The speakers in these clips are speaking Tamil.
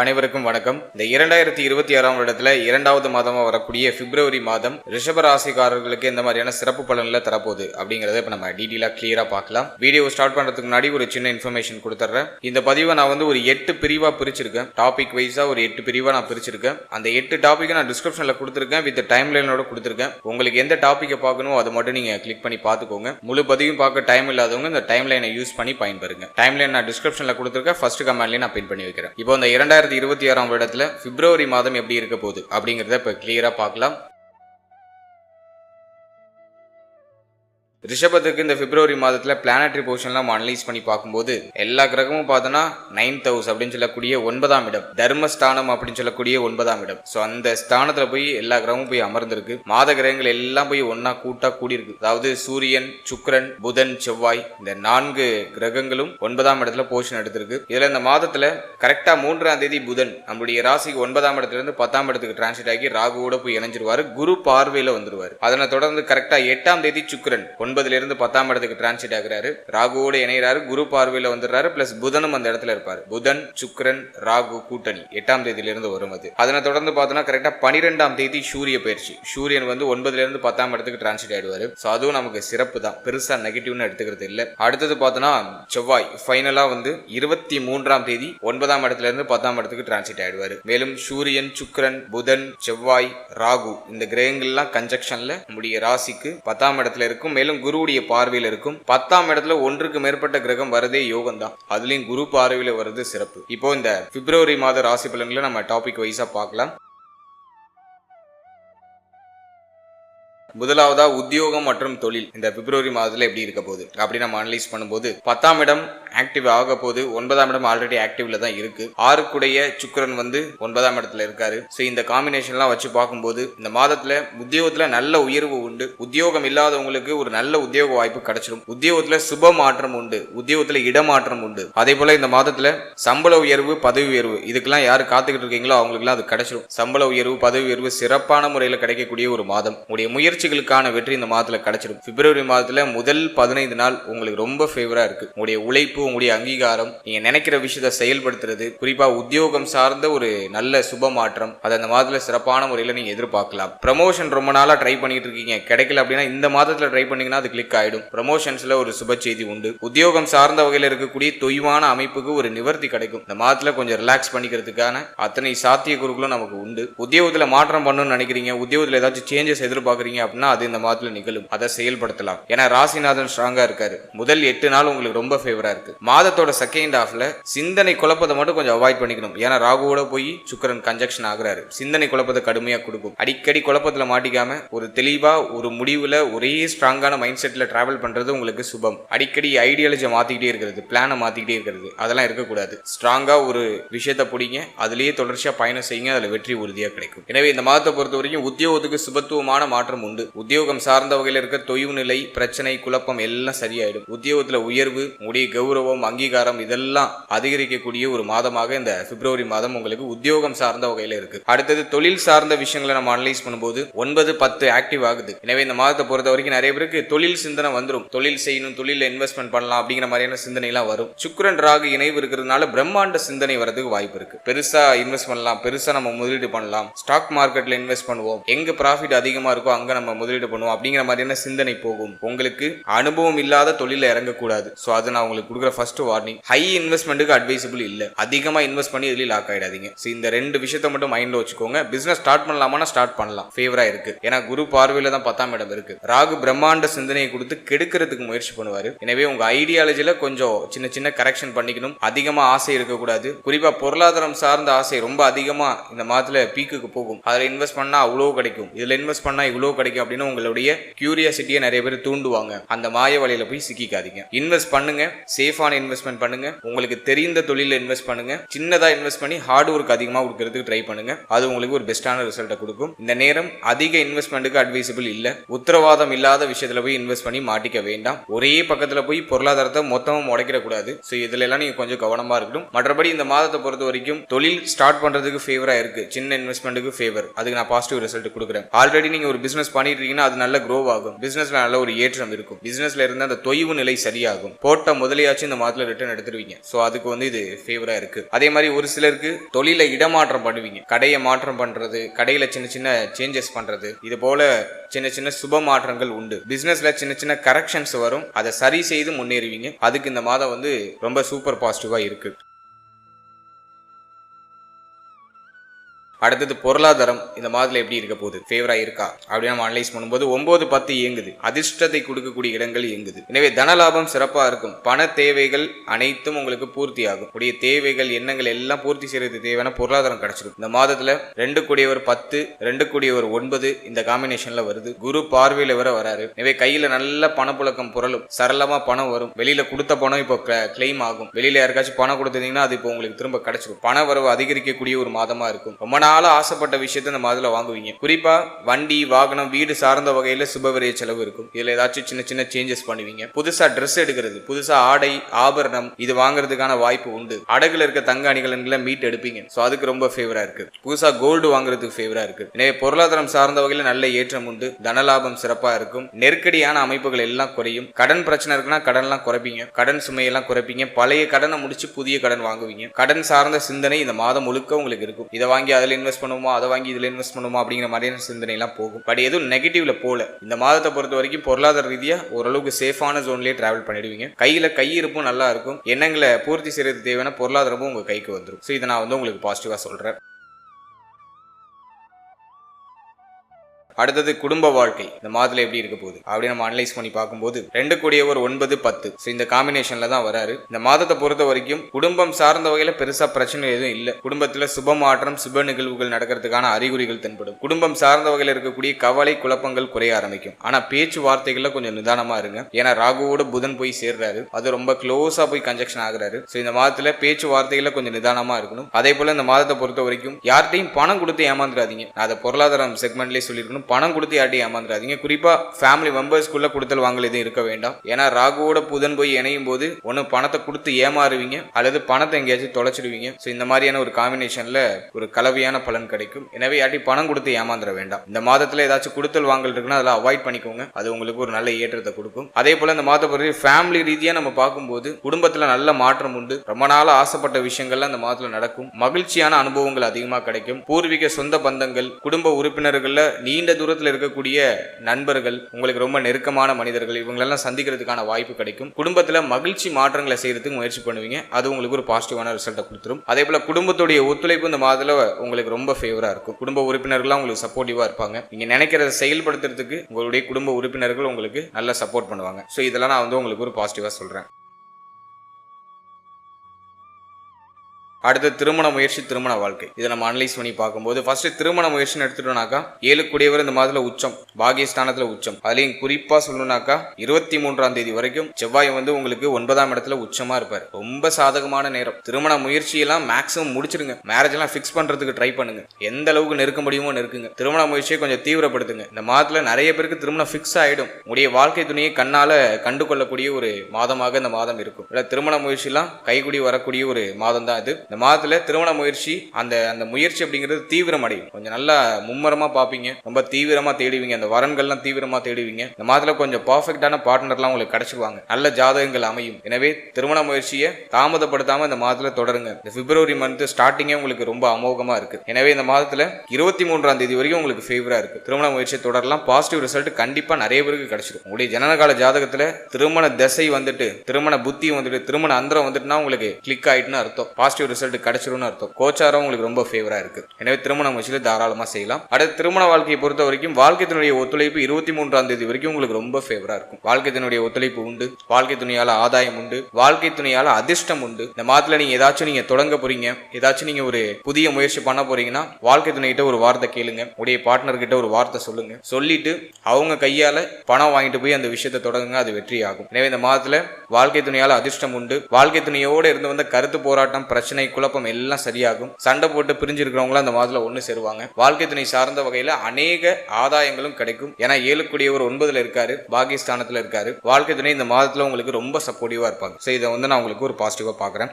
அனைவருக்கும் வணக்கம். இந்த இரண்டாயிரத்தி இருபத்தி ஆறாம் வருடத்துல இரண்டாவது மாதமா வரக்கூடிய பிப்ரவரி மாதம் ரிஷப ராசிக்காரர்களுக்கு எந்த மாதிரியான சிறப்பு பலன்ல தரப்போகுது அப்படிங்கறத இப்ப நம்ம டீடெயிலா கிளியரா பார்க்கலாம். வீடியோ ஸ்டார்ட் பண்றதுக்கு முன்னாடி ஒரு சின்ன இன்ஃபர்மேஷன் கொடுத்துட்றேன். இந்த பதிவை நான் வந்து ஒரு எட்டு பிரிவா பிரிச்சிருக்கேன். டாபிக் வைஸா ஒரு எட்டு பிரிவா நான் பிரிச்சிருக்கேன். அந்த எட்டு டாபிக் நான் டிஸ்கிரிப்ஷன்ல கொடுத்துருக்கேன். வித் டைம் லைனோட கொடுத்துருக்கேன். உங்களுக்கு எந்த டாப்பிக்கை பார்க்கணும் அதை மட்டும் நீங்க கிளிக் பண்ணி பார்த்துக்கோங்க. முழு பதிவும் பார்க்க டைம் இல்லாதவங்க இந்த டைம் லைனை யூஸ் பண்ணி பயன்பெறுங்க. டைம் லைன் நான் டிஸ்கிரிப்ஷன்ல கொடுத்துருக்கேன். ஃபர்ஸ்ட் கமெண்ட்லயே நான் பின் பண்ணி வைக்கிறேன். இப்போ இந்த இரண்டாயிரம் ரெண்டாயிரத்தி இருபத்தி ஆறாம் வருடத்தில் பிப்ரவரி மாதம் எப்படி இருக்க போகுது அப்படிங்கறத இப்போ கிளியரா பார்க்கலாம். ரிஷபத்துக்கு இந்த பிப்ரவரி மாதத்தில் பிளானட்ரி பொசிஷன்லாம் அனலைஸ் பண்ணி பார்க்கும்போது எல்லா கிரகமும் பார்த்தோன்னா நைன்த் ஹவுஸ் அப்படின்னு சொல்லக்கூடிய ஒன்பதாம் இடம் தர்மஸ்தானம் அப்படின்னு சொல்லக்கூடிய ஒன்பதாம் இடம். ஸோ அந்த ஸ்தானத்தில் போய் எல்லா கிரகமும் போய் அமர்ந்திருக்கு. மாத கிரகங்கள் எல்லாம் போய் ஒன்னா கூட்டா கூடியிருக்கு. அதாவது சூரியன் சுக்கரன் புதன் செவ்வாய் இந்த நான்கு கிரகங்களும் ஒன்பதாம் இடத்துல போஷன் எடுத்திருக்கு. இதில் இந்த மாதத்தில் கரெக்டாக மூன்றாம் தேதி புதன் நம்மளுடைய ராசிக்கு ஒன்பதாம் இடத்துல இருந்து பத்தாம் இடத்துக்கு டிரான்ஸ்லேட் ஆகி ராகுவோட போய் இணைஞ்சிருவாரு. குரு பார்வையில் வந்துருவார். அதனை தொடர்ந்து கரெக்டாக எட்டாம் தேதி சுக்கரன் ஒன்பதுலேருந்து பத்தாம் இடத்துக்கு டிரான்ஸ்லேட் ஆகிறாரு. ராகுவோடு இணைகிறாரு குரு பார்வையில் வந்துடுறாரு. பிளஸ் புதனும் அந்த இடத்துல இருப்பார். புதன் சுக்ரன் ராகு கூட்டணி. எட்டாம் தேதியிலிருந்து வரும் அது அதனை தொடர்ந்து பார்த்தோம்னா கரெக்டாக பனிரெண்டாம் தேதி சூரிய பயிற்சி. சூரியன் வந்து ஒன்பதுலேருந்து பத்தாம் இடத்துக்கு டிரான்ஸ்லேட் ஆகிடுவார் ஸோ அதுவும் நமக்கு சிறப்பு தான். பெருசாக நெகட்டிவ்னு எடுத்துக்கிறது இல்லை. அடுத்தது பார்த்தோன்னா செவ்வாய் ஃபைனலாக வந்து இருபத்தி மூன்றாம் தேதி ஒன்பதாம் இடத்துல இருந்து பத்தாம் இடத்துக்கு டிரான்ஸ்லேட் ஆகிடுவார் மேலும் சூரியன் சுக்ரன் புதன் செவ்வாய் ராகு இந்த கிரகங்கள்லாம் கன்ஜெக்ஷன்ல நம்முடைய ராசிக்கு பத்தாம் இடத்துல இருக்கும். மேலும் குருவுடைய பார்வையில் இருக்கும் பத்தாம் இடத்துல ஒன்றுக்கு மேற்பட்ட கிரகம் வரதே யோகம் தான் அதுலயும் குரு பார்வையில வர்றது சிறப்பு. இப்போ இந்த பிப்ரவரி மாத ராசி பலன்களை நம்ம டாபிக் வைஸா பார்க்கலாம். முதலாவதா உத்தியோகம் மற்றும் தொழில். இந்த பிப்ரவரி மாதத்துல எப்படி இருக்க போகுது? அப்படி நம்ம அனலைஸ் பண்ணும்போது பத்தாம் இடம் ஆக்டிவ் ஆக போது ஒன்பதாம் இடம் ஆல்ரெடி ஆக்டிவ்ல தான் இருக்கு. ஆறுக்குடைய சுக்கரன் வந்து ஒன்பதாம் இடத்துல இருக்காரு. ஸோ இந்த காம்பினேஷன்லாம் வச்சு பார்க்கும்போது இந்த மாதத்துல உத்தியோகத்துல நல்ல உயர்வு உண்டு. உத்தியோகம் இல்லாதவங்களுக்கு ஒரு நல்ல உத்தியோக வாய்ப்பு கிடைச்சிடும் உத்தியோகத்துல சுப மாற்றம் உண்டு. உத்தியோகத்துல இடமாற்றம் உண்டு. அதே போல இந்த மாதத்துல சம்பள உயர்வு பதவி உயர்வு இதுக்கெல்லாம் யாரு காத்துக்கிட்டு இருக்கீங்களோ அவங்களுக்குலாம் அது கிடைச்சிடும் சம்பள உயர்வு பதவி உயர்வு சிறப்பான முறையில் கிடைக்கக்கூடிய ஒரு மாதம். உங்களுடைய முயற்சிகளுக்கான வெற்றி இந்த மாதத்தில் கிடைச்சிடும். பிப்ரவரி மாதத்துல முதல் பதினைந்து நாள் உங்களுக்கு ரொம்ப ஃபேவராக இருக்கு. உங்களுடைய உழைப்பு உங்களுடைய அங்கீகாரம் நீங்க நினைக்கிற விஷயத்தை செயல்படுத்துறது குறிப்பா உத்தியோகம் சார்ந்த ஒரு நல்ல சுப மாற்றம் அதை அந்த மாதத்துல சிறப்பான முறையில் நீங்க எதிர்பார்க்கலாம். ப்ரமோஷன் ரொம்ப நாளாக ட்ரை பண்ணிட்டு இருக்கீங்க. கிடைக்கல அப்படின்னா இந்த மாதத்தில் ட்ரை பண்ணீங்கன்னா அது கிளிக் ஆயிடும். ப்ரமோஷன்ஸ்ல ஒரு சுப செய்தி உண்டு. உத்தியோகம் சார்ந்த வகையில் இருக்கக்கூடிய தொய்வான அமைப்புக்கு ஒரு நிவர்த்தி கிடைக்கும். இந்த மாதத்தில் கொஞ்சம் ரிலாக்ஸ் பண்ணிக்கிறதுக்கான அத்தனை சாத்திய குருக்களும் நமக்கு உண்டு. உத்தியோகத்தில் மாற்றம் பண்ணணும்னு நினைக்கிறீங்க. உத்தியோகத்தில் ஏதாச்சும் சேஞ்சஸ் எதிர்பார்க்குறீங்க அப்படின்னா அது இந்த மாதத்துல நிகழும். அதை செயல்படுத்தலாம். ஏன்னா ராசிநாதன் ஸ்ட்ராங்கா இருக்காரு. முதல் எட்டு நாள் உங்களுக்கு ரொம்ப ஃபேவரா இருக்கு. மாதத்தோட செகண்ட் ஹாஃப்ல சிந்தனை குழப்பத்தை மட்டும் கொஞ்சம் அவாய்ட் பண்ணிக்கணும். ஏன்னா ராகுவோட போய் சுக்கரன் கன்ஜெக்ஷன் ஆகுறாரு. சிந்தனை குழப்பத்தை கடுமையா கொடுக்கும். அடிக்கடி குழப்பத்துல மாட்டிக்காம ஒரு தெளிவா ஒரு முடிவுல ஒரே ஸ்ட்ராங்கான மைண்ட் செட்ல டிராவல் பண்றது உங்களுக்கு சுபம். அடிக்கடி ஐடியாலஜி மாத்திக்கிட்டே இருக்கிறது பிளானை மாத்திக்கிட்டே இருக்கிறது. அதெல்லாம் இருக்கக்கூடாது. ஸ்ட்ராங்கா ஒரு விஷயத்தை பிடிங்க அதுலயே தொடர்ச்சியா பயணம் செய்யுங்க அதுல வெற்றி உறுதியா கிடைக்கும். எனவே இந்த மாதத்தை பொறுத்த வரைக்கும் உத்தியோகத்துக்கு சுபத்துவமான மாற்றம் உண்டு. உத்தியோகம் சார்ந்த வகையில் இருக்க தொய்வு நிலை பிரச்சனை குழப்பம் எல்லாம் சரியாயிடும். உத்தியோகத்துல உயர்வு உடைய கௌரவம் அங்கீகாரம் இதெல்லாம் அதிகரிக்கக்கூடிய ஒரு மாதமாக இந்த பிப்ரவரி மாதம் உங்களுக்கு உத்தியோகம் சார்ந்த வகையில இருக்கு. அடுத்தது தொழில் சார்ந்த விஷயங்களை நம்ம அனலைஸ் பண்ணும்போது ஒன்பது பத்து ஆக்டிவ் ஆகுது. எனவே இந்த மாதத்தை பொறுத்த வரைக்கும் நிறைய பேருக்கு தொழில் சிந்தனை வந்துடும் தொழில் செய்யணும் தொழில இன்வெஸ்ட்மெண்ட் பண்ணலாம் அப்படிங்கிற மாதிரியான சிந்தனை எல்லாம் வரும். சுக்கரன் ராகு இணைவு இருக்கிறதுனால பிரம்மாண்ட சிந்தனை வரதுக்கு வாய்ப்பு இருக்கு. பெருசா இன்வெஸ்ட் பண்ணலாம் பெருசா நம்ம முதலீடு பண்ணலாம். ஸ்டாக் மார்க்கெட்ல இன்வெஸ்ட் பண்ணுவோம். எங்க ப்ராஃபிட் அதிகமா இருக்கோ அங்க நம்ம முதலீடு பண்ணுவோம் அப்படிங்கிற மாதிரியான சிந்தனை போகும். உங்களுக்கு அனுபவம் இல்லாத தொழில இறங்கக்கூடாது. ஸோ அது நான் உங்களுக்கு கொடுக்குற ஃபர்ஸ்ட் வார்னிங் ஹை இன்வெஸ்ட்மெண்ட்டுக்கு அட்வைசபிள் இல்லை. அதிகமாக இன்வெஸ்ட் பண்ணி இதில் லாக் ஆகிடாதீங்க ஸோ இந்த ரெண்டு விஷயத்தை மட்டும் மைண்டில் வச்சுக்கோங்க. பிஸ்னஸ் ஸ்டார்ட் பண்ணலாமா ஸ்டார்ட் பண்ணலாம். ஃபேவரா இருக்கு. ஏன்னா குரு பார்வையில தான் பத்தாம் இடம் இருக்கு. ராகு பிரம்மாண்ட சிந்தனையை கொடுத்து கெடுக்கிறதுக்கு முயற்சி பண்ணுவாரு. எனவே உங்க ஐடியாலஜில கொஞ்சம் சின்ன சின்ன கரெக்ஷன் பண்ணிக்கணும். அதிகமா ஆசை இருக்கக்கூடாது. குறிப்பா பொருளாதாரம் சார்ந்த ஆசை ரொம்ப அதிகமா இந்த மாதத்துல பீக்குக்கு போகும். அதுல இன்வெஸ்ட் பண்ணா அவ்வளோ கிடைக்கும். இதுல இன்வெஸ்ட் பண்ணா இவ்வளோ கிடைக்கும் அப்படின்னு உங்களுடைய கியூரியாசிட்டியை நிறைய பேர் தூண்டுவாங்க. அந்த மாய வலையில போய் சிக்கிக்காதீங்க. இன்வெஸ்ட் பண்ணுங்க. சேஃபான இன்வெஸ்ட்மெண்ட் பண்ணுங்க. உங்களுக்கு தெரிந்த தொழில இன்வெஸ்ட் பண்ணுங்க. சின்னதா இன்வெஸ்ட் பண்ணி ஹார்ட் ஒர்க் அதிகமா கொடுக்கறதுக்கு ட்ரை பண்ணுங்க. அது உங்களுக்கு ஒரு பெஸ்டான ரிசல்ட்டை கொடுக்கும். இந்த நேரம் அதிக இன்வெஸ்ட்மெண்ட்டுக்கு அட்வைசபிள் இல்ல. உத்தரவாதம் இல்லாத விஷயத்துல போய் இன்வெஸ்ட் பண்ணி மாட்டிக்க வேண்டாம். ஒரே பக்கத்துல போய் பொருளாதாரத்தை மொத்தமும் உடைக்கிற கூடாது. ஸோ இதுல எல்லாம் நீங்க கொஞ்சம் கவனமா இருக்கணும். மற்றபடி இந்த மாதத்தை பொறுத்த வரைக்கும் தொழில் ஸ்டார்ட் பண்றதுக்கு ஃபேவரா இருக்கு. சின்ன இன்வெஸ்ட்மெண்ட்டுக்கு ஃபேவர் அதுக்கு நான் பாசிட்டிவ் ரிசல்ட் கொடுக்குறேன். ஆல்ரெடி நீங்க ஒரு பிசினஸ் பண்ணிட்டு இருக்கீங்கன்னா அது நல்ல க்ரோ ஆகும். பிசினஸ்ல நல்ல ஒரு ஏற்றம் இருக்கும். பிசினஸ்ல இருந்த அந்த தொய்வு நிலை சரியாகும். போட்ட முதலையாச்சும் இந்த மாதத்துல ரிட்டர்ன் எடுத்துருவீங்க. ஸோ அதுக்கு வந்து இது ஃபேவரா இருக்கு. அதே மாதிரி ஒரு சிலருக்கு தொழில இடமாற்றம் பண்ணுவீங்க. கடையை மாற்றம் பண்றது கடையில சின்ன சின்ன சேஞ்சஸ் பண்றது இது போல சின்ன சின்ன சுப மாற்றங்கள் உண்டு. பிசினஸ்ல சின்ன சின்ன கரெக்ஷன்ஸ் வரும். அதை சரி செய்து முன்னேறுவீங்க. அதுக்கு இந்த மாதம் வந்து ரொம்ப சூப்பர் பாசிட்டிவா இருக்கு. அடுத்தது பொருளாதாரம். இந்த மாதத்தில் எப்படி இருக்க போகுது? ஃபேவரா இருக்கா? அப்படின்னு நம்ம அனலைஸ் பண்ணும்போது ஒன்பது பத்து இயங்குது. அதிர்ஷ்டத்தை கொடுக்கக்கூடிய இடங்கள் இயங்குது. எனவே தனலாபம் சிறப்பா இருக்கும். பண தேவைகள் அனைத்தும் உங்களுக்கு பூர்த்தி ஆகும் உடைய தேவைகள் எண்ணங்கள் எல்லாம் பூர்த்தி செய்யறது தேவையான பொருளாதாரம் கிடைச்சிடும் இந்த மாதத்துல ரெண்டு கூடியவர் பத்து ரெண்டு கூடியவர் ஒன்பது இந்த காம்பினேஷன்ல வருது. குரு பார்வையில வர வராரு. எனவே கையில நல்ல பணப்புழக்கம் புரளும். சரளமா பணம் வரும். வெளியில கொடுத்த பணம் இப்போ கிளைம் ஆகும். வெளியில யாருக்காச்சும் பணம் கொடுத்தீங்கன்னா அது இப்போ உங்களுக்கு திரும்ப கிடைச்சிடும் பண வரவு அதிகரிக்கக்கூடிய ஒரு மாதமா இருக்கும். ரொம்ப நாளா ஆசைப்பட்ட விஷயத்தை நம்ம அதில் வாங்குவீங்க. குறிப்பா வண்டி வாகனம் வீடு சார்ந்த வகையில சுபவிரைய செலவு இருக்கும். இதுல ஏதாச்சும் சின்ன சின்ன சேஞ்சஸ் பண்ணுவீங்க. புதுசா ட்ரெஸ் எடுக்கிறது புதுசா ஆடை ஆபரணம் இது வாங்குறதுக்கான வாய்ப்பு உண்டு. அடகுல இருக்க தங்க அணிகலன்களை மீட் எடுப்பீங்க. ஸோ அதுக்கு ரொம்ப ஃபேவரா இருக்கு. புதுசா கோல்டு வாங்குறதுக்கு ஃபேவரா இருக்கு. எனவே பொருளாதாரம் சார்ந்த வகையில நல்ல ஏற்றம் உண்டு. தனலாபம் சிறப்பா இருக்கும். நெருக்கடியான அமைப்புகள் எல்லாம் குறையும். கடன் பிரச்சனை இருக்குன்னா கடன்லாம் குறைப்பீங்க. கடன் சுமையெல்லாம் குறைப்பீங்க. பழைய கடனை முடிச்சு புதிய கடன் வாங்குவீங்க. கடன் சார்ந்த சிந்தனை இந்த மாதம் முழுக்க உங்களுக்கு இருக்கும். இதை வாங்கி அதில் இன்வெஸ்ட் பண்ணுவோமா? அதை வாங்கி இதில் இன்வெஸ்ட் பண்ணுவோமா? அப்படிங்கிற மாதிரியான சிந்தனைலாம் போகும். பட் எதுவும் நெகட்டிவ்ல போல இந்த மாதத்தை பொறுத்த வரைக்கும் பொருளாதார ரீதியாக ஓரளவுக்கு சேஃபான ஜோன்லேயே டிராவல் பண்ணிடுவீங்க. கையில் கையிருப்பும் நல்லா இருக்கும். எண்ணங்களை பூர்த்தி செய்யறது தேவையான பொருளாதாரமும் உங்கள் கைக்கு வந்துடும் ஸோ இதை நான் வந்து உங்களுக்கு பாசிட்டிவாக சொல்கிறேன் அடுத்தது குடும்ப வாழ்க்கை. இந்த மாதத்துல எப்படி இருக்க போகுது? அப்படி நம்ம அனலைஸ் பண்ணி பார்க்கும்போது ரெண்டு கூடியவர் ஒன்பது பத்து. ஸோ இந்த காம்பினேஷன்ல தான் வராரு. இந்த மாதத்தை பொறுத்த வரைக்கும் குடும்பம் சார்ந்த வகையில பெருசா பிரச்சனை எதுவும் இல்லை. குடும்பத்துல சுப மாற்றம் சுப நிகழ்வுகள் நடக்கிறதுக்கான அறிகுறிகள் தென்படும். குடும்பம் சார்ந்த வகையில் இருக்கக்கூடிய கவலை குழப்பங்கள் குறைய ஆரம்பிக்கும். ஆனா பேச்சுவார்த்தைகள்ல கொஞ்சம் நிதானமா இருங்க. ஏன்னா ராகுவோட புதன் போய் சேர்றாரு. அது ரொம்ப க்ளோஸா போய் கன்ஜெக்ஷன் ஆகுறாரு. ஸோ இந்த மாதத்துல பேச்சுவார்த்தைகள்ல கொஞ்சம் நிதானமா இருக்கணும். அதே போல இந்த மாதத்தை பொறுத்த வரைக்கும் யார்கிட்டையும் பணம் கொடுத்து ஏமாந்துடாதீங்க. நான் அதை பொருளாதாரம் செக்மெண்ட்லேயே சொல்லியிருக்கணும். பணம் கொடுத்து யார்ட்டையும் ஏமாந்துடாதீங்க. குறிப்பா ஃபேமிலி மெம்பர்ஸ்க்குள்ளே கொடுத்தல் வாங்கல் எதுவும் இருக்க வேண்டாம். ஏன்னா ராகுவோட புதன் போய் இணையும் போது ஒன்று பணத்தை கொடுத்து ஏமாறுவீங்க அல்லது பணத்தை எங்கேயாச்சும் தொலைச்சிடுவீங்க. ஸோ இந்த மாதிரியான ஒரு காம்பினேஷன்ல ஒரு கலவையான பலன் கிடைக்கும். எனவே யார்ட்டையும் பணம் கொடுத்து ஏமாந்துட வேண்டாம். இந்த மாதத்துல ஏதாச்சும் கொடுத்தல் வாங்கல் இருக்குன்னா அதெல்லாம் அவாய்ட் பண்ணிக்கோங்க. அது உங்களுக்கு ஒரு நல்ல ஏற்றத்தை கொடுக்கும். அதே போல இந்த மாதத்தை பொறுத்த ஃபேமிலி ரீதியாக நம்ம பார்க்கும்போது குடும்பத்தில் நல்ல மாற்றம் உண்டு. ரொம்ப நாளா ஆசைப்பட்ட விஷயங்கள்லாம் இந்த மாதத்தில் நடக்கும். மகிழ்ச்சியான அனுபவங்கள் அதிகமாக கிடைக்கும். பூர்வீக சொந்த பந்தங்கள் குடும்ப உறுப்பினர்களில் நீண்ட தூரத்தில் இருக்கக்கூடிய நண்பர்கள் உங்களுக்கு ரொம்ப நெருக்கமான மனிதர்கள் இவங்களெல்லாம் சந்திக்கிறதுக்கான வாய்ப்பு கிடைக்கும். குடும்பத்தில் மகிழ்ச்சி மாற்றங்களை செய்யறதுக்கு முயற்சி பண்ணுவீங்க. அது உங்களுக்கு ஒரு பாசிட்டிவான ரிசல்ட்டை கொடுத்துரும். அதே போல குடும்பத்துடைய ஒத்துழைப்பு இந்த மாதத்தில் உங்களுக்கு ரொம்ப ஃபேவரா இருக்கும். குடும்ப உறுப்பினர்கள்லாம் உங்களுக்கு சப்போர்ட்டிவா இருப்பாங்க. நீங்க நினைக்கிறத செயல்படுத்துறதுக்கு உங்களுடைய குடும்ப உறுப்பினர்கள் உங்களுக்கு நல்லா சப்போர்ட் பண்ணுவாங்க. ஸோ இதெல்லாம் நான் வந்து உங்களுக்கு ஒரு பாசிட்டிவா சொல்றேன். அடுத்து திருமண முயற்சி திருமண வாழ்க்கை. இதை நம்ம அனலைஸ் பண்ணி பார்க்கும்போது ஃபர்ஸ்ட் திருமண முயற்சின்னு எடுத்துட்டோம்னாக்கா ஏழு கூடியவர் இந்த மாதத்துல உச்சம் பாகியஸ்தானத்துல உச்சம். அதுலயும் குறிப்பா சொல்லணும்னாக்கா இருபத்தி மூன்றாம் தேதி வரைக்கும் செவ்வாய் வந்து உங்களுக்கு ஒன்பதாம் இடத்துல உச்சமா இருப்பார். ரொம்ப சாதகமான நேரம். திருமண முயற்சியெல்லாம் மேக்ஸிமம் முடிச்சிருங்க மேரேஜ் எல்லாம் ஃபிக்ஸ் பண்றதுக்கு ட்ரை பண்ணுங்க. எந்த அளவுக்கு நெருக்க முடியுமோ நெருக்குங்க. திருமண முயற்சியை கொஞ்சம் தீவிரப்படுத்துங்க. இந்த மாதத்துல நிறைய பேருக்கு திருமணம் ஃபிக்ஸ் ஆயிடும். உடைய வாழ்க்கை துணையை கண்ணால கண்டு கொள்ளக்கூடிய ஒரு மாதமாக இந்த மாதம் இருக்கும். இல்லை திருமண முயற்சியெல்லாம் கைகூடி வரக்கூடிய ஒரு மாதம் தான் இது. இந்த மாதத்துல திருமண முயற்சி அந்த அந்த முயற்சி அப்படிங்கிறது தீவிரம் அடையும் கொஞ்சம் நல்லா மும்மரமா பார்ப்பீங்க ரொம்ப தீவிரமா தேடுவீங்க. அந்த வரன்கள்லாம் தீவிரமா தேடுவீங்க. இந்த மாதத்துல கொஞ்சம் பர்ஃபெக்டான பார்ட்னர்லாம் உங்களுக்கு கிடைச்சிருவாங்க. நல்ல ஜாதகங்கள் அமையும். எனவே திருமண முயற்சியை தாமதப்படுத்தாம இந்த மாதத்துல தொடருங்க. இந்த பிப்ரவரி மந்த் ஸ்டார்டிங்கே உங்களுக்கு ரொம்ப அமோகமா இருக்கு. எனவே இந்த மாதத்துல இருபத்தி மூன்றாம் தேதி வரைக்கும் உங்களுக்கு ஃபேவரா இருக்கு. திருமண முயற்சியை தொடரலாம். பாசிட்டிவ் ரிசல்ட் கண்டிப்பா நிறைய பேருக்கு கிடைச்சிருக்கும் உங்களுடைய ஜனனகால ஜாதகத்துல திருமண தசை வந்துட்டு திருமண புத்தி வந்துட்டு திருமண அந்தரம் வந்துட்டுனா உங்களுக்கு கிளிக் ஆயிட்டுன்னு அர்த்தம். பாசிட்டிவ் ரிசல்ட் கிடைச்சிரும்னு அர்த்தம். கோச்சாரம் உங்களுக்கு ரொம்ப ஃபேவரா இருக்கு. எனவே திருமண முயற்சியில் தாராளமா செய்யலாம். அடுத்து திருமண வாழ்க்கையை பொறுத்த வரைக்கும் வாழ்க்கைத்தினுடைய ஒத்துழைப்பு இருபத்தி மூன்றாம் தேதி வரைக்கும் உங்களுக்கு ரொம்ப ஃபேவரா இருக்கும். வாழ்க்கைத்தினுடைய ஒத்துழைப்பு உண்டு. வாழ்க்கை துணையால ஆதாயம் உண்டு. வாழ்க்கை துணையால அதிர்ஷ்டம் உண்டு. இந்த மாதத்துல நீங்க ஏதாச்சும் நீங்க தொடங்க போறீங்க ஏதாச்சும் நீங்க ஒரு புதிய முயற்சி பண்ண போறீங்கன்னா வாழ்க்கை துணைகிட்ட ஒரு வார்த்தை கேளுங்க. உடைய பார்ட்னர் கிட்ட ஒரு வார்த்தை சொல்லுங்க. சொல்லிட்டு அவங்க கையால பணம் வாங்கிட்டு போய் அந்த விஷயத்தை தொடங்குங்க. அது வெற்றி ஆகும் எனவே இந்த மாதத்துல வாழ்க்கை துணையால அதிர்ஷ்டம் உண்டு. வாழ்க்கை துணையோட இருந்து வந்த கருத்து போராட்டம் பிரச்சனை குழப்பம் எல்லாம் சரியாகும். சண்டை போட்டு பிரிஞ்சிருக்கிறவங்களும் அந்த மாதத்துல ஒன்று சேருவாங்க. வாழ்க்கை துணை சார்ந்த வகையில அநேக ஆதாயங்களும் கிடைக்கும். ஏன்னா ஏழுக்குடியவர் ஒன்பதுல இருக்காரு பாகிஸ்தானத்துல இருக்காரு. வாழ்க்கை துணை இந்த மாதத்துல உங்களுக்கு ரொம்ப சப்போர்ட்டிவா இருப்பாங்க. ஸோ இதை வந்து நான் உங்களுக்கு ஒரு பாசிட்டிவா பார்க்குறேன்.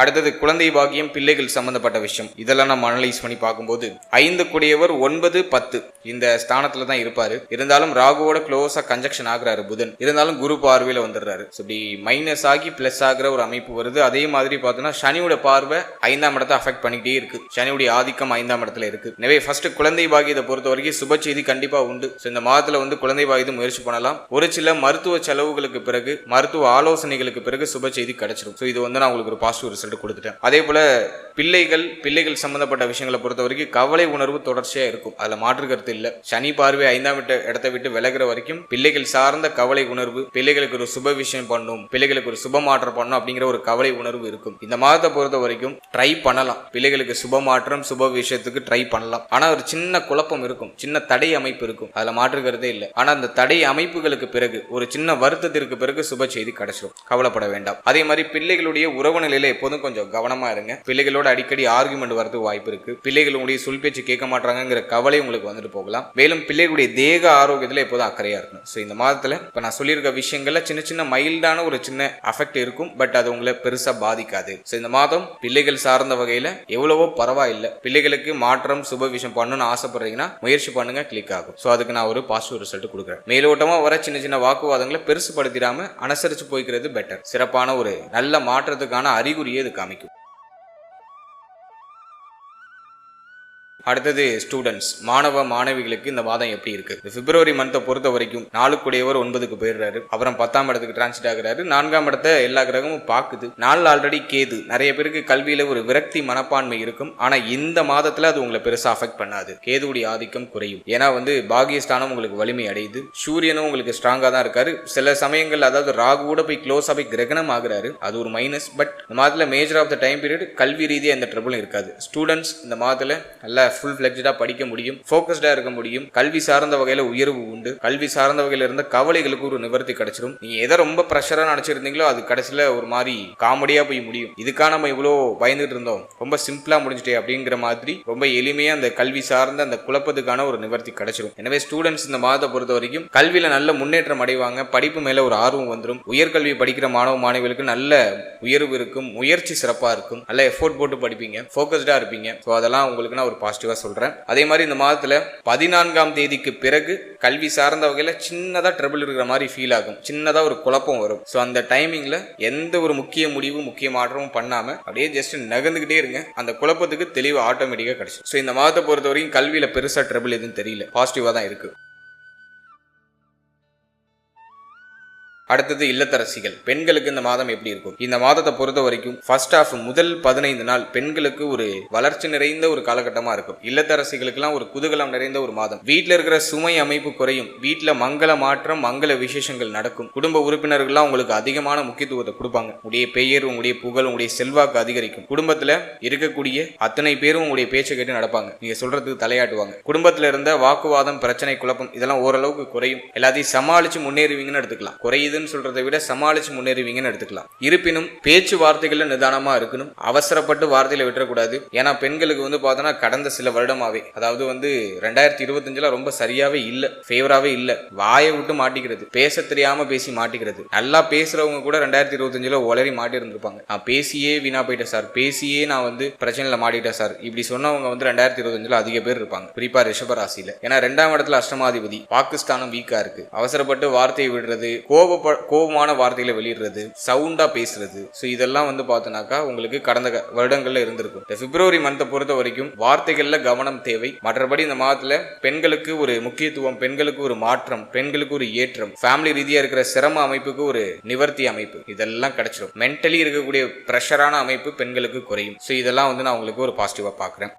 அடுத்தது குழந்தை பாக்கியம் பிள்ளைகள் சம்பந்தப்பட்ட விஷயம். இதெல்லாம் நம்ம அனலைஸ் பண்ணி பார்க்கும்போது ஐந்து கூடியவர் ஒன்பது பத்து. இந்த ஸ்தானத்துல தான் இருப்பாரு. இருந்தாலும் ராகுவோட க்ளோஸா கன்ஜெக்ஷன் ஆகுறாரு புதன். இருந்தாலும் குரு பார்வையில வந்துடுறாரு. இப்படி மைனஸ் ஆகி பிளஸ் ஆகுற ஒரு அமைப்பு வருது. அதே மாதிரி பார்த்தோன்னா சனியோட பார்வை ஐந்தாம் இடத்தை அஃபெக்ட் பண்ணிக்கிட்டே இருக்கு. சனியுடைய ஆதிக்கம் ஐந்தாம் இடத்துல இருக்கு. எனவே ஃபர்ஸ்ட் குழந்தை பாகியத்தை பொறுத்த வரைக்கும் சுப செய்தி கண்டிப்பா உண்டு. இந்த மாதத்துல வந்து குழந்தை பாகியத்தை முயற்சி பண்ணலாம். ஒரு சில மருத்துவ செலவுகளுக்கு பிறகு மருத்துவ ஆலோசனைகளுக்கு பிறகு சுப செய்தி கிடைச்சிடும் ஸோ இது வந்து நான் உங்களுக்கு ஒரு பாசிட்டிவ் ரிசல்ட் கொடுத்துட்டேன். அதே போல பிள்ளைகள் பிள்ளைகள் சம்பந்தப்பட்ட விஷயங்களை பொறுத்த வரைக்கும் கவலை உணர்வு தொடர்ச்சியா இருக்கும். அதுல மாற்று கருத்து இல்ல. சனி பார்வை ஐந்தாம் விட்டு இடத்தை விட்டு விலகிற வரைக்கும் பிள்ளைகள் சார்ந்த கவலை உணர்வு பிள்ளைகளுக்கு ஒரு சுப விஷயம் பண்ணும் பிள்ளைகளுக்கு ஒரு சுப மாற்றம் பண்ணும் அப்படிங்கிற ஒரு கவலை உணர்வு இருக்கும். இந்த மாதத்தை பொறுத்த வரைக்கும் ட்ரை பண்ணலாம். பிள்ளைகளுக்கு சுப மாற்றம் சுப விஷயத்துக்கு ட்ரை பண்ணலாம். ஆனா ஒரு சின்ன குழப்பம் இருக்கும். சின்ன தடை அமைப்பு இருக்கும். அதுல மாற்று கருத்தே இல்லை. ஆனா அந்த தடை அமைப்புகளுக்கு பிறகு ஒரு சின்ன வருத்தத்திற்கு பிறகு சுப செய்தி கிடைச்சிடும் கவலைப்பட வேண்டாம். அதே மாதிரி பிள்ளைகளுடைய உறவு நிலையில எப்போதும் கொஞ்சம் கவனமா இருங்க. பிள்ளைகளோட அடிக்கடி ஆர்குமெண்ட் வரதுக்கு வாய்ப்பு இருக்கு. பிள்ளைகளுடைய சொல் பேச்சு கேட்க மாட்டாங்கிற கவலை உங்களுக்கு வந்துட்டு போகலாம். மேலும் பிள்ளைகளுடைய தேக ஆரோக்கியத்துல எப்போதும் அக்கறையா இருக்கணும். ஸோ இந்த மாதத்துல இப்ப நான் சொல்லியிருக்க விஷயங்கள்ல சின்ன சின்ன மைல்டான ஒரு சின்ன அஃபெக்ட் இருக்கும். பட் அது உங்களை பெருசா பாதிக்காது. ஸோ இந்த மாதம் பிள்ளைகள் சார்ந்த வகையில எவ்வளவோ பரவாயில்லை. பிள்ளைகளுக்கு மாற்றம் சுப விஷயம் பண்ணணும்னு ஆசைப்படுறீங்கன்னா முயற்சி பண்ணுங்க கிளிக் ஆகும். ஸோ அதுக்கு நான் ஒரு பாசிட்டிவ் ரிசல்ட் கொடுக்குறேன். மேலோட்டமா வர சின்ன சின்ன வாக்குவாதங்களை பெருசுபடுத்திடாம அனுசரிச்சு போய்க்கிறது பெட்டர் சிறப்பான ஒரு நல்ல மாற்றத்துக்கான அறிகுறியை இது காமிக்கும். அடுத்தது ஸ்டூடெண்ட்ஸ் மாணவ மாணவிகளுக்கு இந்த மாதம் எப்படி இருக்கு? பிப்ரவரி மந்த்தை பொறுத்த வரைக்கும் நாளுக்குடையவர் ஒன்பதுக்கு போயிடுறாரு. அப்புறம் பத்தாம் இடத்துக்கு டிரான்ஸ்ட் ஆகுறாரு. நான்காம் இடத்த எல்லா கிரகமும் பார்க்குது நாலு ஆல்ரெடி கேது. நிறைய பேருக்கு கல்வியில ஒரு விரக்தி மனப்பான்மை இருக்கும். ஆனா இந்த மாதத்துல அது உங்களை பெருசா அஃபெக்ட் பண்ணாது. கேதுடைய ஆதிக்கம் குறையும். ஏன்னா வந்து பாகியஸ்தானம் உங்களுக்கு வலிமை அடையுது. சூரியனும் உங்களுக்கு ஸ்ட்ராங்கா தான் இருக்காரு. சில சமயங்கள் அதாவது ராகு கூட போய் க்ளோஸா போய் கிரகணம் ஆகுறாரு. அது ஒரு மைனஸ் பட் இந்த மாதத்துல major of the time period கல்வி ரீதியாக எந்த ட்ரபிளும் இருக்காது. ஸ்டூடெண்ட்ஸ் இந்த மாதத்துல நல்லா ஃபுல் ஃபிளெக்ஜாக படிக்க முடியும் ஃபோக்கஸ்டாக இருக்க முடியும். கல்வி சார்ந்த வகையில் உயர்வு உண்டு. கல்வி சார்ந்த வகையில் இருந்த கவலைகளுக்கு ஒரு நிவர்த்தி கிடைச்சிடும் நீங்க எதை ரொம்ப ப்ரெஷராக நினச்சிருந்தீங்களோ அது கடைசியில் ஒரு மாதிரி காமெடியாக போய் முடியும். இதுக்காக நம்ம இவ்வளோ பயந்துட்டு இருந்தோம். ரொம்ப சிம்பிளாக முடிஞ்சிட்டே அப்படிங்கிற மாதிரி ரொம்ப எளிமையாக அந்த கல்வி சார்ந்த அந்த குழப்பத்துக்கான ஒரு நிவர்த்தி கிடைச்சிடும் எனவே ஸ்டூடெண்ட்ஸ் இந்த மாதத்தை பொறுத்த வரைக்கும் கல்வியில் நல்ல முன்னேற்றம் அடைவாங்க. படிப்பு மேலே ஒரு ஆர்வம் வந்துடும் உயர்கல்வி படிக்கிற மாணவ மாணவிகளுக்கு நல்ல உயர்வு இருக்கும். முயற்சி சிறப்பாக இருக்கும். நல்ல எஃபோர்ட் போட்டு படிப்பீங்க. ஃபோக்கஸ்டாக இருப்பீங்க. ஸோ அதெல்லாம் உங்களுக்கு நான் ஒரு பாசிட்டிவாக சொல்கிறேன் அதே மாதிரி இந்த மாதத்தில் பதினான்காம் தேதிக்கு பிறகு கல்வி சார்ந்த வகையில் சின்னதாக ட்ரபிள் இருக்கிற மாதிரி ஃபீல் ஆகும். சின்னதாக ஒரு குழப்பம் வரும். ஸோ அந்த டைமிங்கில் எந்த ஒரு முக்கிய முடிவும் முக்கிய மாற்றமும் பண்ணாமல் அப்படியே ஜஸ்ட் நகர்ந்துக்கிட்டே இருங்க. அந்த குழப்பத்துக்கு தெளிவு ஆட்டோமேட்டிக்காக கிடைக்கும் ஸோ இந்த மாதத்தை பொறுத்த வரைக்கும் கல்வியில் பெருசாக ட்ரபிள் எதுவும் தெரியல. பாசிட்டிவாக தான் இருக்குது அடுத்தது இல்லத்தரசிகள். பெண்களுக்கு இந்த மாதம் எப்படி இருக்கும்? இந்த மாதத்தை பொறுத்த வரைக்கும் ஃபர்ஸ்ட் ஆஃப் முதல் பதினைந்து நாள் பெண்களுக்கு ஒரு வளர்ச்சி நிறைந்த ஒரு காலகட்டமா இருக்கும். இல்லத்தரசிகளுக்கெல்லாம் ஒரு குதூகலம் நிறைந்த ஒரு மாதம். வீட்டில் இருக்கிற சுமை அமைப்பு குறையும். வீட்டில் மங்கள மாற்றம் மங்கள விசேஷங்கள் நடக்கும். குடும்ப உறுப்பினர்கள்லாம் உங்களுக்கு அதிகமான முக்கியத்துவத்தை கொடுப்பாங்க. உங்களுடைய பெயர் உங்களுடைய புகழ் உங்களுடைய செல்வாக்கு அதிகரிக்கும். குடும்பத்துல இருக்கக்கூடிய அத்தனை பேரும் உங்களுடைய பேச்சை கேட்டு நடப்பாங்க. நீங்க சொல்றதுக்கு தலையாட்டுவாங்க. குடும்பத்துல இருந்த வாக்குவாதம் பிரச்சனை குழப்பம் இதெல்லாம் ஓரளவுக்கு குறையும். எல்லாத்தையும் சமாளிச்சு முன்னேறுவீங்கன்னு எடுத்துக்கலாம். குறையுது செய்யுதுன்னு சொல்றதை விட சமாளிச்சு முன்னேறுவீங்கன்னு எடுத்துக்கலாம். இருப்பினும் பேச்சுவார்த்தைகள்ல நிதானமா இருக்கணும். அவசரப்பட்டு வார்த்தையில விட்டுறக்கூடாது. ஏன்னா பெண்களுக்கு வந்து பார்த்தோன்னா கடந்த சில வருடமாவே அதாவது வந்து ரெண்டாயிரத்தி இருபத்தஞ்சுல ரொம்ப சரியாவே இல்ல ஃபேவராவே இல்ல வாயை விட்டு மாட்டிக்கிறது பேச தெரியாம பேசி மாட்டிக்கிறது. நல்லா பேசுறவங்க கூட ரெண்டாயிரத்தி இருபத்தஞ்சுல ஒளரி மாட்டி இருந்திருப்பாங்க நான் பேசியே வீணா போயிட்டேன் சார் பேசியே நான் வந்து பிரச்சனையில மாட்டிட்டேன் சார். இப்படி சொன்னவங்க வந்து ரெண்டாயிரத்தி இருபத்தஞ்சுல அதிக பேர் இருப்பாங்க. குறிப்பா ரிஷபராசியில. ஏன்னா ரெண்டாம் இடத்துல அஷ்டமாதிபதி பாகிஸ்தானும் வீக்கா இருக்கு. அவசரப்பட்டு வார்த்தையை விடுறது கோபமான வார்த்தைகளை வெளியிடுறது சவுண்டா பேசுறது. ஸோ இதெல்லாம் வந்து பார்த்தோன்னாக்கா உங்களுக்கு கடந்த க- வருடங்கள்ல இருந்திருக்கும். இந்த பிப்ரவரி மந்த்தை பொறுத்த வரைக்கும் வார்த்தைகள்ல கவனம் தேவை. மற்றபடி இந்த மாதத்துல பெண்களுக்கு ஒரு முக்கியத்துவம் பெண்களுக்கு ஒரு மாற்றம் பெண்களுக்கு ஒரு ஏற்றம் ஃபேமிலி ரீதியா இருக்கிற சிரம அமைப்புக்கு ஒரு நிவர்த்தி அமைப்பு. இதெல்லாம் கிடைச்சிடும் மென்டலி இருக்கக்கூடிய ப்ரெஷரான அமைப்பு பெண்களுக்கு குறையும். ஸோ இதெல்லாம் வந்து நான் உங்களுக்கு ஒரு பாசிட்டிவா பார்க்குறேன்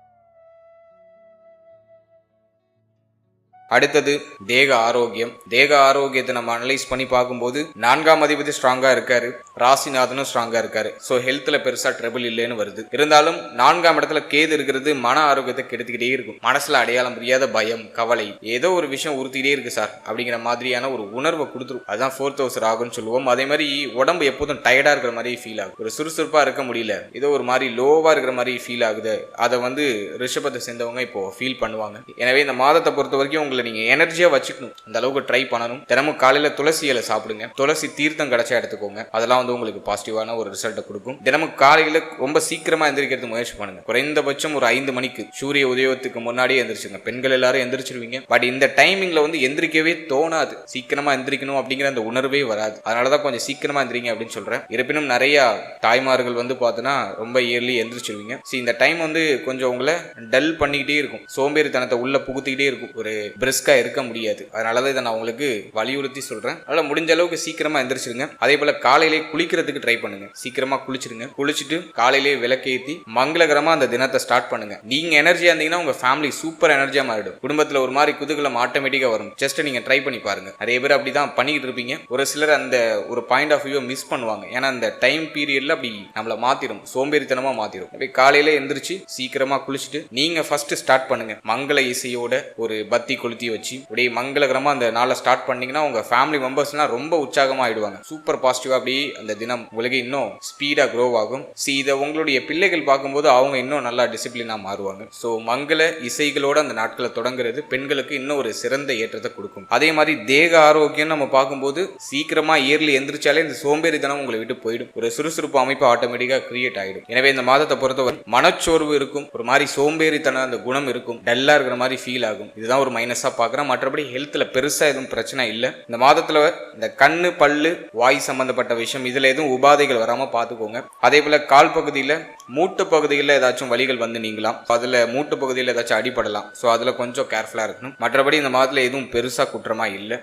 அடுத்தது தேக ஆரோக்கியம். தேக ஆரோக்கியத்தை நம்ம அனலைஸ் பண்ணி பார்க்கும்போது நான்காம் அதிபதி ஸ்ட்ராங்கா இருக்காரு. ராசிநாதனும் ஸ்ட்ராங்கா இருக்காரு. ஸோ ஹெல்த்ல பெருசா ட்ரபிள் இல்லைன்னு வருது. இருந்தாலும் நான்காம் இடத்துல கேது இருக்கிறது மன ஆரோக்கியத்தை கெடுத்துக்கிட்டே இருக்கும். மனசுல அடையாளம் புரியாத பயம் கவலை ஏதோ ஒரு விஷயம் உறுத்திக்கிட்டே இருக்கு சார் அப்படிங்கிற மாதிரியான ஒரு உணர்வை கொடுத்துரும். அதான் ஃபோர்த் ஹவுஸ் ராகுன்னு சொல்லுவோம். அதே மாதிரி உடம்பு எப்போதும் டயர்டா இருக்கிற மாதிரி ஃபீல் ஆகும். ஒரு சுறுசுறுப்பா இருக்க முடியல. ஏதோ ஒரு மாதிரி லோவா இருக்கிற மாதிரி ஃபீல் ஆகுது. அதை வந்து ரிஷபத்தை சேர்ந்தவங்க இப்போ ஃபீல் பண்ணுவாங்க. எனவே இந்த மாதத்தை பொறுத்த வரைக்கும் உங்களுக்கு உங்களை நீங்க எனர்ஜியா வச்சுக்கணும். அந்த அளவுக்கு ட்ரை பண்ணணும். தினமும் காலையில் துளசி இலை சாப்பிடுங்க. துளசி தீர்த்தம் கிடைச்சா எடுத்துக்கோங்க. அதெல்லாம் வந்து உங்களுக்கு பாசிட்டிவான ஒரு ரிசல்ட்டை கொடுக்கும். தினமும் காலையில் ரொம்ப சீக்கிரமா எந்திரிக்கிறது முயற்சி பண்ணுங்க. குறைந்தபட்சம் ஒரு ஐந்து மணிக்கு. சூரிய உதயத்துக்கு முன்னாடியே எந்திரிச்சுங்க பெண்கள் எல்லாரும் எந்திரிச்சிருவீங்க. பட் இந்த டைமிங்ல வந்து எந்திரிக்கவே தோணாது. சீக்கிரமா எந்திரிக்கணும் அப்படிங்கிற அந்த உணர்வே வராது. அதனால தான் கொஞ்சம் சீக்கிரமா எந்திரிங்க அப்படின்னு சொல்றேன். இருப்பினும் நிறைய தாய்மார்கள் வந்து பார்த்தோன்னா ரொம்ப இயர்லி எந்திரிச்சிருவீங்க. ஸோ இந்த டைம் வந்து கொஞ்சம் உங்களை டல் பண்ணிக்கிட்டே இருக்கும். சோம்பேறித்தனத்தை உள்ள புகுத்திக்கிட்டே இருக்கும். ஒரு ரிஸ்க்காக இருக்க முடியாது. அதனால தான் இதை நான் உங்களுக்கு வலியுறுத்தி சொல்கிறேன் அதனால் முடிஞ்ச அளவுக்கு சீக்கிரமாக எந்திரிச்சிருங்க. அதே போல் காலையிலே குளிக்கிறதுக்கு ட்ரை பண்ணுங்க. சீக்கிரமாக குளிச்சிருங்க. குளிச்சுட்டு காலையிலே விளக்கேற்றி மங்களகரமாக அந்த தினத்தை ஸ்டார்ட் பண்ணுங்க. நீங்கள் எனர்ஜியாக இருந்தீங்கன்னா உங்கள் ஃபேமிலி சூப்பர் எனர்ஜியாக மாறிடும். குடும்பத்தில் ஒரு மாதிரி குதுகலம் ஆட்டோமேட்டிக்காக வரும். ஜஸ்ட் நீங்கள் ட்ரை பண்ணி பாருங்க. நிறைய பேர் அப்படிதான் பண்ணிக்கிட்டு இருப்பீங்க. ஒரு சிலர் அந்த ஒரு பாயிண்ட் ஆஃப் வியூ மிஸ் பண்ணுவாங்க. ஏன்னா அந்த டைம் பீரியடில் அப்படி நம்மளை மாத்திரும். சோம்பேறித்தனமாக மாத்திரும். அப்படியே காலையில் எந்திரிச்சு சீக்கிரமாக குளிச்சுட்டு நீங்கள் ஃபஸ்ட்டு ஸ்டார்ட் பண்ணுங்க. மங்கள இசையோட ஒரு பத்தி கொளுத்தி வச்சு அப்படியே மங்களகரமாக அந்த நாளை ஸ்டார்ட் பண்ணீங்கன்னா உங்க ஃபேமிலி மெம்பர்ஸ்லாம் ரொம்ப உற்சாகமா ஆயிடுவாங்க சூப்பர் பாசிட்டிவாக அப்படியே அந்த தினம் உங்களுக்கு இன்னும் ஸ்பீடா க்ரோ ஆகும். ஸோ இதை உங்களுடைய பிள்ளைகள் பார்க்கும்போது அவங்க இன்னும் நல்லா டிசிப்ளினா மாறுவாங்க. ஸோ மங்கள இசைகளோட அந்த நாட்களை தொடங்குறது பெண்களுக்கு இன்னும் ஒரு சிறந்த ஏற்றத்தை கொடுக்கும். அதே மாதிரி தேக ஆரோக்கியம் நம்ம பார்க்கும்போது சீக்கிரமா இயர்லி எந்திரிச்சாலே இந்த சோம்பேறித்தனம் உங்களை விட்டு போயிடும். ஒரு சுறுசுறுப்பு அமைப்பு ஆட்டோமேட்டிக்கா கிரியேட் ஆயிடும். எனவே இந்த மாதத்தை பொறுத்தவரை மனச்சோர்வு இருக்கும். ஒரு மாதிரி சோம்பேறித்தனம் அந்த குணம் இருக்கும். டல்லாக இருக்கிற மாதிரி ஃபீல் ஆகும். இதுதான் ஒரு மைனஸ் பார்க்குறேன். மற்றபடி ஹெல்த்தில் பெருசாக எதுவும் பிரச்சனை இல்லை. இந்த மாதத்தில் இந்த கண்ணு பல்லு வாய் சம்மந்தப்பட்ட விஷயம் இதில் எதுவும் உபாதைகள் வராமல் பார்த்துக்கோங்க. அதே போல் கால் பகுதியில் மூட்டு பகுதியில் ஏதாச்சும் வழிகள் வந்து நீங்களாம் அதில் மூட்டு பகுதியில் ஏதாச்சும் அடிபடலாம். ஸோ அதில் கொஞ்சம் கேர்ஃபுல்லாக இருக்கணும். மற்றபடி இந்த மாதத்தில் எதுவும் பெருசாக குற்றமாக இல்லை.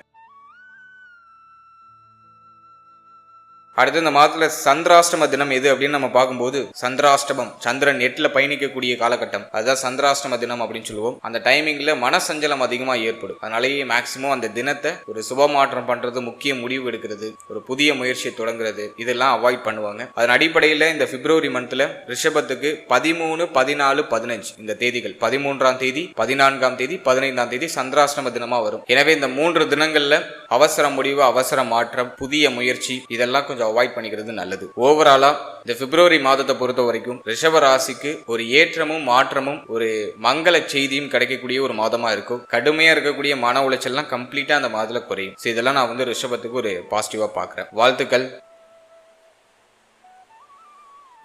அடுத்து இந்த மாதத்துல சந்திராஷ்டம தினம் எது அப்படின்னு நம்ம பார்க்கும்போது சந்திராஷ்டமம் சந்திரன் எட்டுல பயணிக்கக்கூடிய காலகட்டம். அதுதான் சந்திராஷ்டம தினம் அப்படின்னு சொல்லுவோம். அந்த டைமிங்ல மனசஞ்சலம் அதிகமா ஏற்படும். அதனாலேயே மேக்சிமம் அந்த தினத்தை ஒரு சுபமாற்றம் பண்றது முக்கிய முடிவு எடுக்கிறது. ஒரு புதிய முயற்சியை தொடங்குறது இதெல்லாம் அவாய்ட் பண்ணுவாங்க. அதன் அடிப்படையில் இந்த பிப்ரவரி மந்த்ல ரிஷபத்துக்கு பதிமூணு பதினாலு பதினஞ்சு இந்த தேதிகள். பதிமூன்றாம் தேதி பதினான்காம் தேதி பதினைந்தாம் தேதி சந்திராஷ்டம தினமா வரும். எனவே இந்த மூன்று தினங்கள்ல அவசர முடிவு அவசர மாற்றம் புதிய முயற்சி இதெல்லாம் கொஞ்சம் அவாய்ட் பண்ணிக்கிறது நல்லது. ஓவராலா இந்த பிப்ரவரி மாதத்தை பொறுத்த வரைக்கும் ரிஷப ராசிக்கு ஒரு ஏற்றமும் மாற்றமும் ஒரு மங்கள செய்தியும் கிடைக்கக்கூடிய ஒரு மாதமா இருக்கும். கடுமையா இருக்கக்கூடிய மன உளைச்சல்லாம் கம்ப்ளீட்டா அந்த மாதத்துல குறையும். இதெல்லாம் நான் வந்து ரிஷபத்துக்கு ஒரு பாசிட்டிவா பாக்குறேன் வாழ்த்துக்கள்.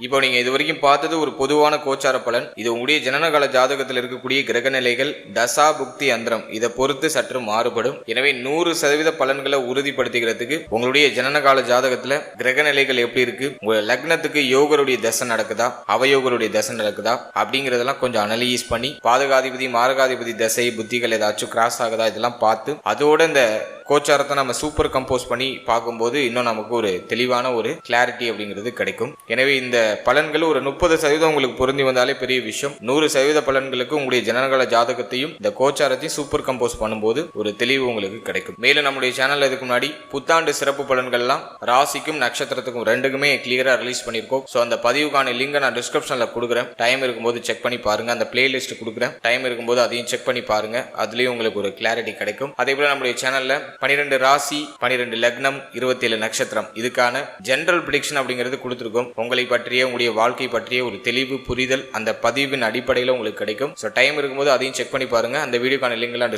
இப்போ நீங்க இது வரைக்கும் பார்த்தது ஒரு பொதுவான கோச்சார பலன். இது உங்களுடைய ஜனனகால ஜாதகத்தில் இருக்கக்கூடிய கிரக நிலைகள் தசா புக்தி அந்தரம். இதை பொறுத்து சற்று மாறுபடும். எனவே நூறு சதவீத பலன்களை உறுதிப்படுத்திக்கிறதுக்கு உங்களுடைய ஜனனகால ஜாதகத்துல கிரக நிலைகள் எப்படி இருக்கு? உங்க லக்னத்துக்கு யோகருடைய தசை நடக்குதா? அவயோகருடைய தசை நடக்குதா? அப்படிங்கறதெல்லாம் கொஞ்சம் அனலைஸ் பண்ணி பாதகாதிபதி மாரகாதிபதி தசை புத்திகள் ஏதாச்சும் கிராஸ் ஆகுதா? இதெல்லாம் பார்த்து அதோட இந்த கோச்சாரத்தை நம்ம சூப்பர் கம்போஸ் பண்ணி பார்க்கும்போது இன்னும் நமக்கு ஒரு தெளிவான ஒரு கிளாரிட்டி அப்படிங்கிறது கிடைக்கும். எனவே இந்த பலன்கள் ஒரு முப்பது சதவீதம் உங்களுக்கு பொருந்தி வந்தாலே பெரிய விஷயம். நூறு சதவீத பலன்களுக்கு உங்களுடைய ஜனனகால ஜாதகத்தையும் இந்த கோச்சாரத்தையும் சூப்பர் கம்போஸ் பண்ணும்போது ஒரு தெளிவு உங்களுக்கு கிடைக்கும். மேலும் நம்முடைய சேனல் இதுக்கு முன்னாடி புத்தாண்டு சிறப்பு பலன்கள்லாம் ராசிக்கும் நட்சத்திரத்துக்கும் ரெண்டுக்குமே கிளியரா ரிலீஸ் பண்ணியிருக்கோம். ஸோ அந்த பதிவுக்கான லிங்கை நான் டிஸ்கிரிப்ஷன்ல கொடுக்குறேன். டைம் இருக்கும்போது செக் பண்ணி பாருங்க. அந்த பிளேலிஸ்ட் கொடுக்குறேன். டைம் இருக்கும்போது அதையும் செக் பண்ணி பாருங்க. அதுலயும் உங்களுக்கு ஒரு கிளாரிட்டி கிடைக்கும். அதே போல நம்முடைய சேனல்ல பனிரெண்டு ராசி பனிரெண்டு லக்னம் இருபத்தி ஏழு நட்சத்திரம். இதுக்கான ஜென்ரல் ப்ரிடிக்ஷன் அப்படிங்கிறது கொடுத்துருக்கோம். உங்களை பற்றிய உங்களுடைய வாழ்க்கை பற்றிய ஒரு தெளிவு புரிதல் அந்த பதிவின் அடிப்படையில் உங்களுக்கு கிடைக்கும். ஸோ டைம் இருக்கும்போது அதையும் செக் பண்ணி பாருங்க. அந்த வீடியோக்கான லிங்க் எல்லாம்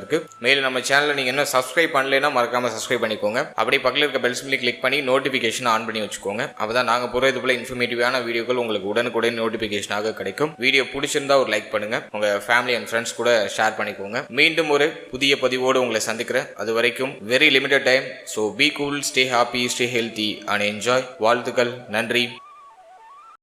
இருக்கு. மேலும் நம்ம சேனலை நீங்க இன்னும் சப்ஸ்கிரைப் பண்ணலைன்னா மறக்காம சப்ஸ்கிரைப் பண்ணிக்கோங்க. அப்படியே பக்கத்தில் இருக்க பெல் சிம்லி கிளிக் பண்ணி நோட்டிஃபிகேஷன் ஆன் பண்ணி வச்சுக்கோங்க. அப்பதான் நாங்கள் போகிற இது போல இன்ஃபர்மேட்டிவான வீடியோக்கள் உங்களுக்கு உடனுக்குடன் நோட்டிஃபிகேஷனாக கிடைக்கும். வீடியோ பிடிச்சிருந்தா ஒரு லைக் பண்ணுங்க. உங்க ஃபேமிலி அண்ட் ஃப்ரெண்ட்ஸ் கூட ஷேர் பண்ணிக்கோங்க. மீண்டும் ஒரு புதிய பதிவோடு உங்களை சந்திக்கிறேன். அது வரைக்கும் very limited time so be cool stay happy stay healthy and enjoy வாழ்த்துக்கள். நன்றி.